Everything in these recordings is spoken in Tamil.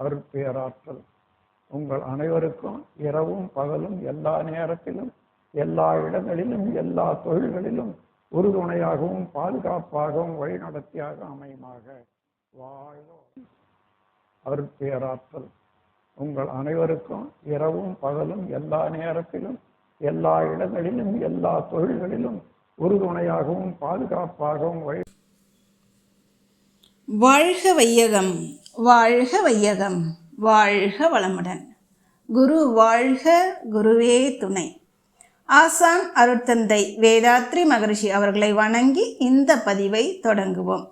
அருட்பேராற்றல் உங்கள் அனைவருக்கும் இரவும் பகலும் எல்லா நேரத்திலும் எல்லா இடங்களிலும் எல்லா தொழில்களிலும் உறுதுணையாகவும் பாதுகாப்பாகவும் வழிநடத்தியாக அமையுமாக. வாழ்க. அருட்பேராற்றல் உங்கள் அனைவருக்கும் இரவும் பகலும் எல்லா நேரத்திலும் எல்லா இடங்களிலும் எல்லா தொழில்களிலும் உறுதுணையாகவும் பாதுகாப்பாகவும் வழி வாழ்க வையகம். வாழ்க வையகம் வாழ்க வளமுடன். குரு வாழ்க குருவே துணை. ஆசான் அருட்தந்தை வேதாத்ரி மகரிஷி அவர்களை வணங்கி இந்த பதிவை தொடங்குவோம்.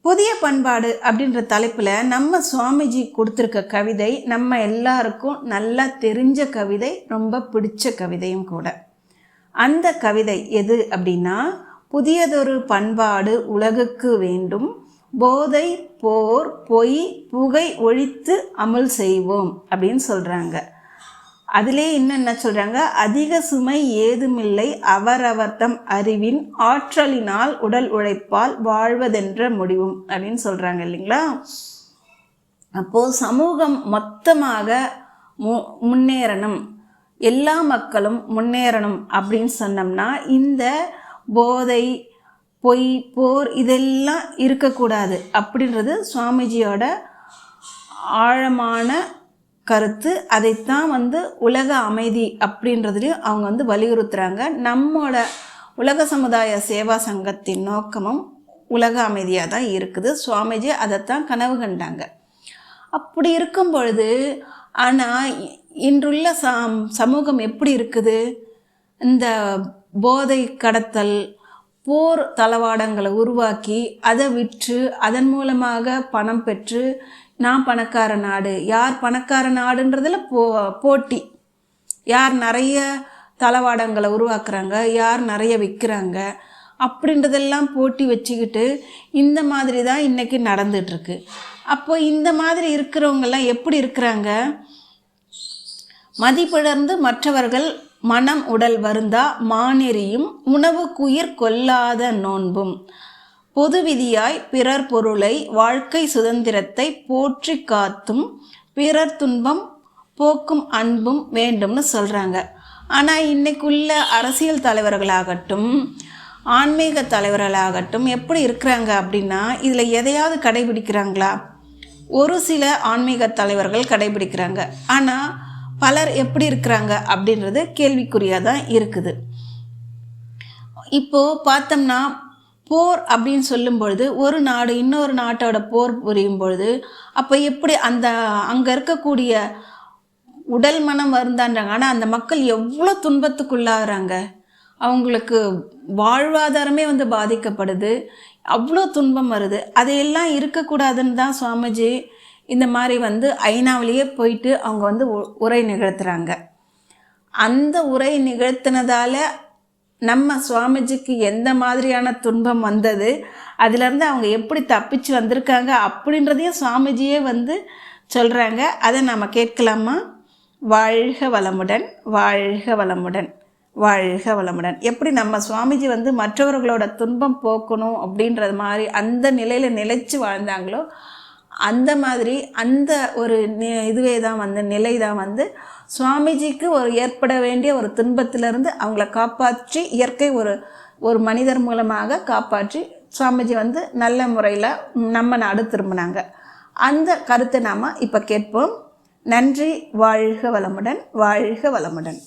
புதிய பண்பாடு அப்படின்ற தலைப்பில் நம்ம சுவாமிஜி கொடுத்துருக்க கவிதை நம்ம எல்லாருக்கும் நல்லா தெரிஞ்ச கவிதை ரொம்ப பிடிச்ச கவிதையும் கூட. அந்த கவிதை எது அப்படின்னா புதியதொரு பண்பாடு உலகுக்கு வேண்டும் போதை போர் பொய் புகை ஒழித்து அமல் செய்வோம் அப்படின்னு சொல்கிறாங்க அதிலே இன்னும் என்ன சொல்கிறாங்க அதிக சுமை ஏதுமில்லை. அவரவர் தம் அறிவின் ஆற்றலினால் உடல் உழைப்பால் வாழ்வதென்ற முடிவும் அப்படின்னு சொல்கிறாங்க இல்லைங்களா? அப்போது சமூகம் மொத்தமாக மு முன்னேறணும். எல்லா மக்களும் முன்னேறணும் அப்படின்னு சொன்னோம்னா இந்த போதை பொய் போர் இதெல்லாம் இருக்கக்கூடாது அப்படின்றது சுவாமிஜியோட ஆழமான கருத்து. அதைத்தான் வந்து உலக அமைதி அப்படின்றதுலையும் அவங்க வந்து வலியுறுத்துகிறாங்க நம்மளோட உலக சமுதாய சேவா சங்கத்தின் நோக்கமும் உலக அமைதியாக தான் இருக்குது. சுவாமிஜி அதைத்தான் கனவு கண்டாங்க. அப்படி இருக்கும் பொழுது ஆனால் இன்றுள்ள சம் சமூகம் எப்படி இருக்குது? இந்த போதை கடத்தல் போர் தளவாடங்களை உருவாக்கி அதை விற்று அதன் மூலமாக பணம் பெற்று நான் பணக்கார நாடு. யார் பணக்கார நாடுன்றதில் போ போட்டி. யார் நிறைய தளவாடங்களை உருவாக்குறாங்க யார் நிறைய விற்கிறாங்க அப்படின்றதெல்லாம் போட்டி வச்சுக்கிட்டு இந்த மாதிரி தான் இன்றைக்கி நடந்துகிட்ருக்கு அப்போ இந்த மாதிரி இருக்கிறவங்கெல்லாம் எப்படி இருக்கிறாங்க? மதிப்பிழந்து மற்றவர்கள் மனம் உடல் வருந்தா மானெறியும் உணவுக்குயிர் கொல்லாத நோன்பும். பொது விதியாய் பிறர் பொருளை வாழ்க்கை சுதந்திரத்தை போற்றி காத்தும் பிறர் துன்பம் போக்கும் அன்பும் வேண்டும்னு சொல்கிறாங்க ஆனால் இன்னைக்குள்ள அரசியல் தலைவர்களாகட்டும் ஆன்மீக தலைவர்களாகட்டும் எப்படி இருக்கிறாங்க அப்படின்னா இதில் எதையாவது கடைபிடிக்கிறாங்களா? ஒரு சில ஆன்மீக தலைவர்கள் கடைபிடிக்கிறாங்க. ஆனால் பலர் எப்படி இருக்கிறாங்க அப்படின்றது கேள்விக்குறியாக தான் இருக்குது. இப்போது பார்த்தோம்னா போர் அப்படின்னு சொல்லும் பொழுது ஒரு நாடு இன்னொரு நாட்டோட போர் புரியும் பொழுது அப்போ எப்படி அந்த அங்கே இருக்கக்கூடிய உடல் மனம் வருந்தான்றாங்க. ஆனால் அந்த மக்கள் எவ்வளோ துன்பத்துக்குள்ளாகிறாங்க. அவங்களுக்கு வாழ்வாதாரமே வந்து பாதிக்கப்படுது. அவ்வளோ துன்பம் வருது. அதையெல்லாம் இருக்கக்கூடாதுன்னு தான் சுவாமிஜி இந்த மாதிரி வந்து ஐநாவிலேயே போயிட்டு அவங்க வந்து உ- உரை நிகழ்த்துறாங்க. அந்த உரை நிகழ்த்தினதால் நம்ம சுவாமிஜிக்கு எந்த மாதிரியான துன்பம் வந்தது அதிலேருந்து அவங்க எப்படி தப்பிச்சு வந்திருக்காங்க அப்படின்றதையும் சுவாமிஜியே வந்து சொல்கிறாங்க அதை நம்ம கேட்கலாமா? வாழ்க வளமுடன் வாழ்க வளமுடன் வாழ்க வளமுடன். எப்படி நம்ம சுவாமிஜி வந்து மற்றவர்களோட துன்பம் போக்கணும் அப்படின்றது மாதிரி அந்த நிலையில் நிலைச்சு வாழ்ந்தாங்களோ அந்த மாதிரி அந்த ஒரு நி- இதுவே தான் வந்து நிலை தான் வந்து சுவாமிஜிக்கு ஒரு ஏற்பட வேண்டிய ஒரு துன்பத்திலிருந்து அவங்கள காப்பாற்றி இயற்கை ஒரு ஒரு மனிதர் மூலமாக காப்பாற்றி சுவாமிஜி வந்து நல்ல முறையில் நம்ம நாடு திரும்பினாங்க. அந்த கருத்தை நாம் இப்போ கேட்போம். நன்றி வாழ்க வளமுடன் வாழ்க வளமுடன்.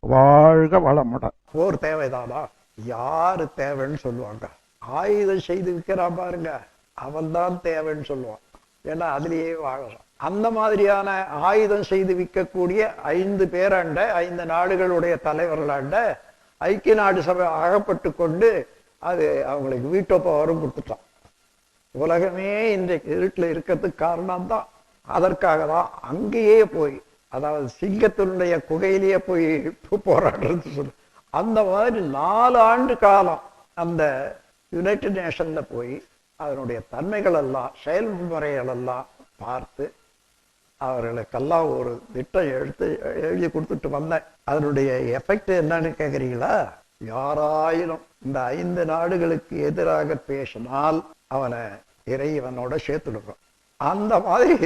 வாழ்க வளமுடன். போர் தேவைதானா? யாரு தேவைன்னு சொல்லுவாங்க. ஆயுதம் செய்து விற்கிறான் பாருங்க. அவன் தான் தேவைன்னு சொல்லுவான். ஏன்னா அதுலயே வாழறான் அந்த மாதிரியான ஆயுதம் செய்து விற்கக்கூடிய ஐந்து பேராண்ட ஐந்து நாடுகளுடைய தலைவர்களாண்ட ஐக்கிய நாடு சபை அகப்பட்டு கொண்டு அது அவங்களுக்கு வீட்டோ பவரும் கொடுத்துட்டான். உலகமே இன்றைக்கு இருட்டில் இருக்கிறதுக்கு காரணம் தான் அதற்காக தான் அங்கேயே போய் அதாவது சிங்கத்தினுடைய குகையிலேயே போய் போராடுறது சொல்லு. அந்த மாதிரி நாலு ஆண்டு காலம் அந்த யுனைடெட் நேஷன்ல போய் அதனுடைய தன்மைகள் எல்லாம் செயல்முறைகள் எல்லாம் பார்த்து அவர்களுக்கெல்லாம் ஒரு திட்டம் எடுத்து எழுதி கொடுத்துட்டு வந்தேன். அதனுடைய எஃபெக்ட் என்னன்னு கேட்குறீங்களா யாராயிலும் இந்த ஐந்து நாடுகளுக்கு எதிராக பேசினால் அவனை இறைவனோட சேர்த்துடுறோம். அந்த மாதிரி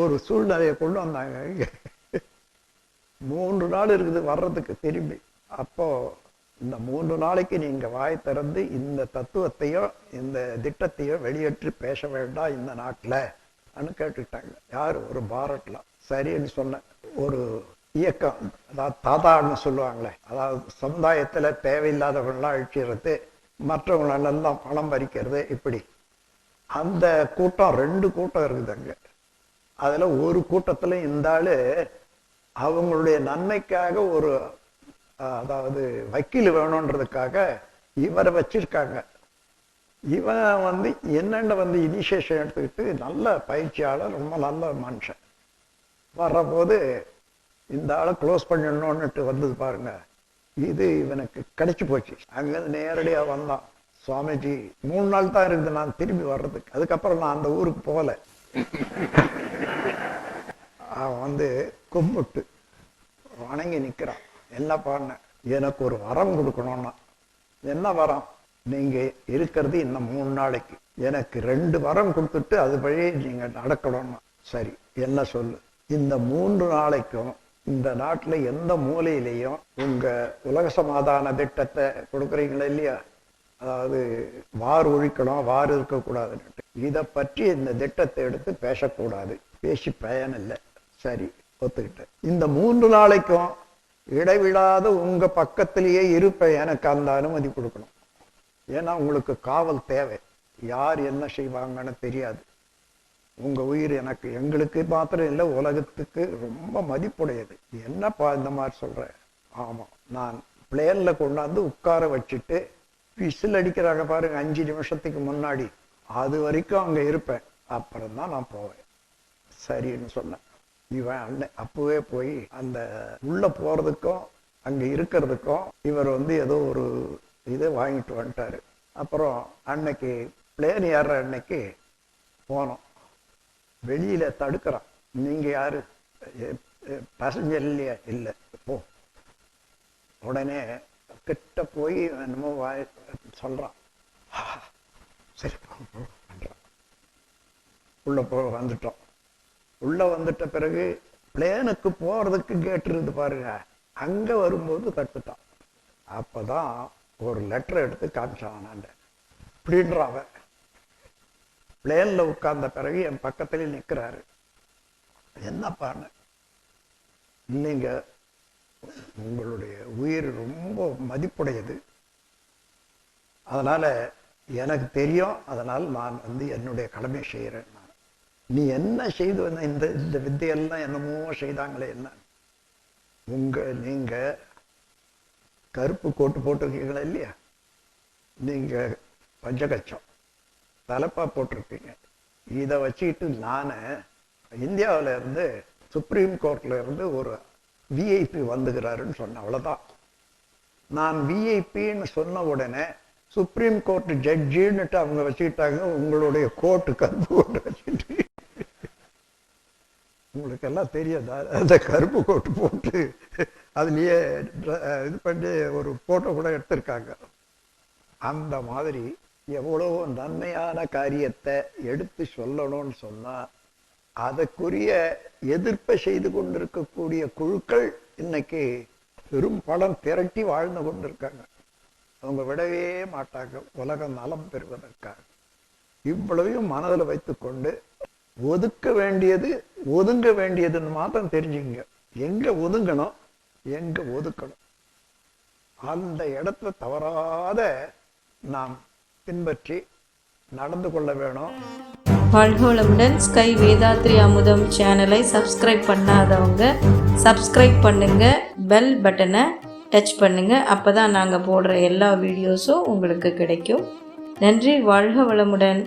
ஒரு சூழ்நிலையை கொண்டு வந்தாங்க. மூன்று நாள் இருக்குது வர்றதுக்கு திரும்பி. அப்போ இந்த மூன்று நாளைக்கு நீங்க வாய் திறந்து இந்த தத்துவத்தையும் இந்த திட்டத்தையும் வெளியேற்றி பேச வேண்டாம் இந்த நாட்டில் அனு கேட்டுட்டாங்க யார்? ஒரு பாரட்ல. சரின்னு சொன்னேன் ஒரு இயக்கம் அதாவது தாதான்னு சொல்லுவாங்களே அதாவது சமுதாயத்தில் தேவையில்லாதவங்களாம் அழிச்சிடுறது மற்றவங்களெல்லாம் பணம் பறிக்கிறது இப்படி. அந்த கூட்டம் ரெண்டு கூட்டம் இருக்குது அங்கே. அதில் ஒரு கூட்டத்தில் இந்த அவங்களுடைய நன்மைக்காக ஒரு அதாவது வக்கீல் வேணுன்றதுக்காக இவரை வச்சிருக்காங்க. இவன் வந்து என்னென்ன வந்து இனிஷியேஷன் எடுத்துக்கிட்டு நல்ல பயிற்சியாளர் ரொம்ப நல்ல மனுஷன். வர்றபோது இந்த ஆளை க்ளோஸ் பண்ணிடணும்னுட்டு வந்தது பாருங்க. இது இவனுக்கு கிடைச்சு போச்சு. அங்கேருந்து நேரடியா வந்தான். சுவாமிஜி மூணு நாள் தான் இருக்குது நான் திரும்பி வர்றதுக்கு. அதுக்கப்புறம் நான் அந்த ஊருக்கு போகல. அவன் வந்து கும்பிட்டு வணங்கி நிக்கிறான். என்ன பண்ண? எனக்கு ஒரு வரம் கொடுக்கணும்னா. என்ன வரம்? நீங்க இருக்கிறது இன்னும் மூணு நாளைக்கு. எனக்கு ரெண்டு வரம் கொடுத்துட்டு அது வழி நீங்க நடக்கணும்னா. சரி என்ன சொல்லு? இந்த மூன்று நாளைக்கும் இந்த நாட்டுல எந்த மூலையிலையும் உங்க உலக சமாதான திட்டத்தை கொடுக்குறீங்களா இல்லையா? அதாவது வார் ஒழிக்கணும் வார் இருக்கக்கூடாதுன்னு இதை பற்றி இந்த திட்டத்தை எடுத்து பேசக்கூடாது. பேசி பயன் இல்லை. சரி ஒத்துக்கிட்டேன். இந்த மூன்று நாளைக்கும் இடைவிடாத உங்க பக்கத்திலேயே இருப்பேன். எனக்கு அந்த அனுமதி கொடுக்கணும். ஏன்னா உங்களுக்கு காவல் தேவை. யார் என்ன செய்வாங்கன்னு தெரியாது. உங்க உயிர் எனக்கு எங்களுக்கு மாத்திரம் இல்லை உலகத்துக்கு ரொம்ப மதிப்புடையது. என்னப்பா இந்த மாதிரி சொல்ற? ஆமா நான் பிளேன்ல கொண்டாந்து உட்கார வச்சுட்டு விசில் அடிக்கிறாங்க பாருங்க அஞ்சு நிமிஷத்துக்கு முன்னாடி. அது வரைக்கும் அங்க இருப்பேன். அப்புறம் தான் நான் போவேன். சரின்னு சொன்னேன். இவன் அண்ணன் அப்பவே போய் அந்த உள்ள போறதுக்கும் அங்க இருக்கிறதுக்கும் இவர் வந்து ஏதோ ஒரு இதை வாங்கிட்டு வந்துட்டாரு. அப்புறம் அன்னைக்கு பிளேன் ஏறுற அன்னைக்கு போனோம். வெளியில தடுக்கிறான். நீங்க யாரு? பேசஞ்சர் இல்லையா? இல்லை. போ. உடனே கிட்ட போய் என்னமோ வாய் சொல்றான். சரி போ, பண்றான். உள்ள போ வந்துட்டோம். உள்ள வந்துட்ட பிறகு பிளேனுக்கு போறதுக்கு கேட்டு இருந்து பாருங்க. அங்க வரும்போது தட்டுட்டான். அப்பதான் ஒரு லெட்டர் எடுத்து காமிச்சான் நான் இப்படின்றான் பிளேன்ல உட்கார்ந்த பிறகு என் பக்கத்துல நிக்கிறாரு. என்னப்பான்னு இல்லைங்க. உங்களுடைய உயிர் ரொம்ப மதிப்புடையது. அதனால எனக்கு தெரியும். அதனால் நான் வந்து என்னுடைய கடமை செய்கிறேன். நீ என்ன செய்து வந்த இந்த இந்த வித்தையெல்லாம் என்னமோ செய்தாங்களே என்ன? உங்க நீங்க கருப்பு கோட்டு போட்டிருக்கீங்களா இல்லையா? நீங்க பஞ்சகச்சம் தலைப்பா போட்டிருப்பீங்க. இதை வச்சுக்கிட்டு நான் இந்தியாவுல இருந்து சுப்ரீம் கோர்ட்ல இருந்து ஒரு விஐபி வந்துகிறாருன்னு சொன்ன அவ்வளவுதான். நான் விஐபின்னு சொன்ன உடனே சுப்ரீம் கோர்ட் ஜட்ஜின்னுட்டு அவங்க வச்சுக்கிட்டாங்க உங்களுடைய கோர்ட்டு கருப்பு கோட்டு வச்சுட்டு உங்களுக்கு எல்லாம் தெரியாதா அந்த கருப்பு கோட்டு போட்டு அதுலயே இது பண்ணி ஒரு போட்டோ கூட எடுத்திருக்காங்க. அந்த மாதிரி எவ்வளவு நன்மையான காரியத்தை எடுத்து சொல்லணும்னு சொன்னா அதற்குரிய எதிர்ப்பை செய்து கொண்டிருக்கக்கூடிய குழுக்கள் இன்னைக்கு பெரும் பலம் திரட்டி வாழ்ந்து கொண்டிருக்காங்க. அவங்க விடவே மாட்டாங்க. உலகம் நலம் பெறுவதற்காக. இவ்வளவையும் மனதில் வைத்துக்கொண்டு ஒதுக்க வேண்டியது ஒதுங்க வேண்டியதுன்னு மாத்திரம் தெரிஞ்சுங்க எங்க ஒதுங்கணும் எங்க ஒதுக்கணும். அந்த இடத்துல தவறாத நாம் பின்பற்றி நடந்து கொள்ள வேணும். வாழ்க ஸ்கை வேதாத்ரி அமுதம் சேனலை சப்ஸ்கிரைப் பண்ணாதவங்க சப்ஸ்கிரைப் பண்ணுங்க பெல் பட்டனை டச் பண்ணுங்க. அப்போ தான் நாங்கள் போடுற எல்லா வீடியோஸும் உங்களுக்கு கிடைக்கும். நன்றி வாழ்க வளமுடன்.